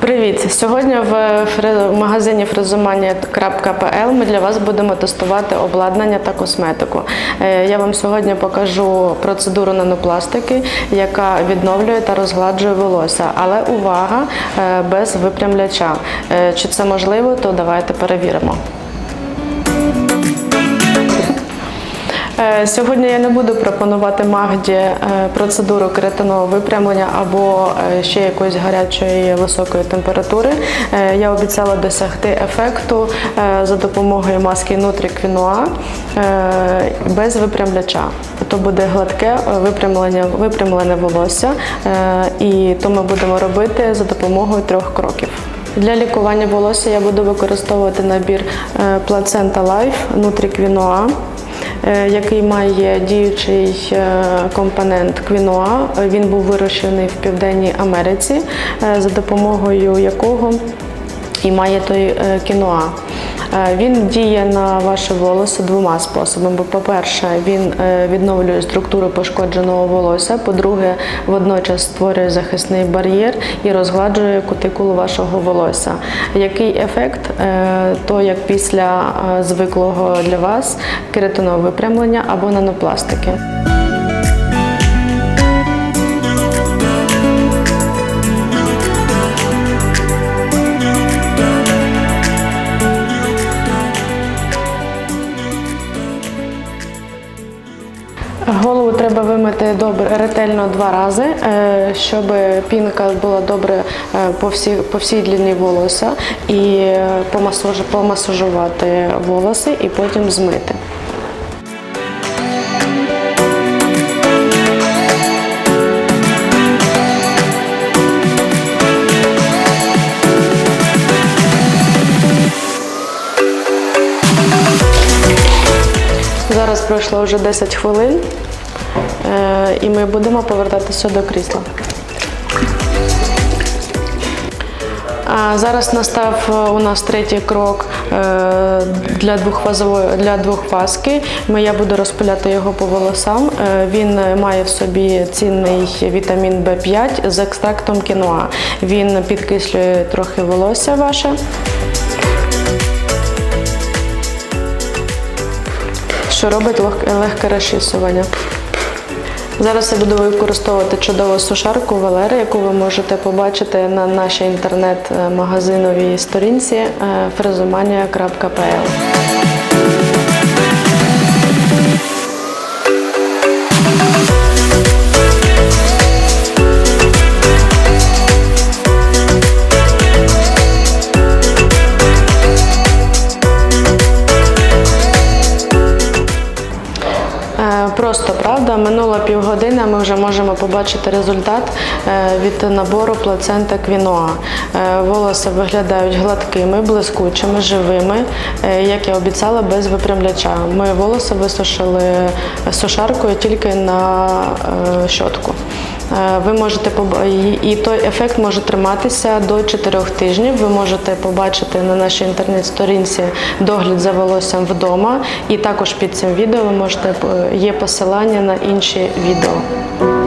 Привіт! Сьогодні в магазині фрезумання.pl ми для вас будемо тестувати обладнання та косметику. Е, Я вам сьогодні покажу процедуру нанопластики, яка відновлює та розгладжує волосся. Але увага е, без випрямляча. Е, Чи це можливо, то давайте перевіримо. Сьогодні я не буду пропонувати Магді е, процедуру кератинового випрямлення або е, ще якоїсь гарячої високої температури. Е, Я обіцяла досягти ефекту е, за допомогою маски е, без випрямляча. То буде гладке е, випрямлення, випрямлене волосся, е, і то ми будемо робити за допомогою трьох кроків. Для лікування волосся я буду використовувати набір е, Placenta Life е, який має діючий е, компонент квіноа. Е, Він був вирощений в Південній Америці, е, за допомогою якого і має той е, кіноа. Е, Він діє на ваше волосся двома способами. По-перше, він е, відновлює структуру пошкодженого волосся. По-друге, водночас створює захисний бар'єр і розгладжує кутикулу вашого волосся. Який ефект? Е, То як після звиклого для вас кератинового випрямлення або нанопластики. Голову треба вимити добре ретельно два рази, е, щоб пінка була добре е, по всій, по всій длині волосся і е, помасажувати волоси і потім змити. Зараз пройшло вже 10 хвилин, е, і ми будемо повертатися до крісла. А зараз настав е, у нас третій крок е, для двохфазової для двохфазки. Я буду розпиляти його по волосам. Він має в собі цінний вітамін В5 з екстрактом кіноа. Він підкислює трохи волосся ваше. Що робить легке розчісування. Зараз я буду використовувати чудову сушарку Валери, яку ви можете побачити на нашій інтернет-магазиновій сторінці е, Просто правда, минуло півгодини, ми вже можемо побачити результат е, від набору плацента квіноа. Е, Волоси виглядають гладкими, блискучими, живими, е, як я обіцяла, без випрямляча. Ми волоси висушили сушаркою тільки на щотку. Е, Ви можете і той ефект може триматися до 4 тижнів. Ви можете побачити на нашій інтернет-сторінці догляд за волоссям вдома. І також під цим відео ви можете е, є посилання на інші відео.